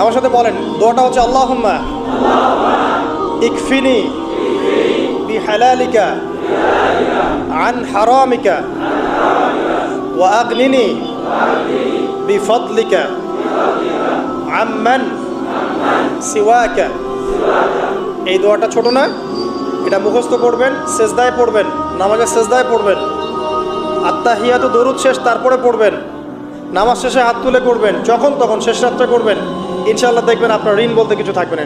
আমার সাথে বলেন, দোয়াটা হচ্ছে আল্লাহুম্মা ইকফিনি বিহালালিকা হারামিকা ওয়া আগনিনি বিফদলিকা আম্মান সিওয়াকা। এই দোয়াটা ছোট না, এটা মুখস্থ করবেন সেজদায় পড়বেন নামাজে সেজদায় পড়বেন। আত্মাহিয়াত দরুদ শেষ, তারপরে পড়বেন। নামাজ শেষে হাত তুলে করবেন যখন তখন শেষ রাত্রে করবেন। ইনশাল্লাহ দেখবেন আপনার ঋণ বলতে কিছু থাকবে না।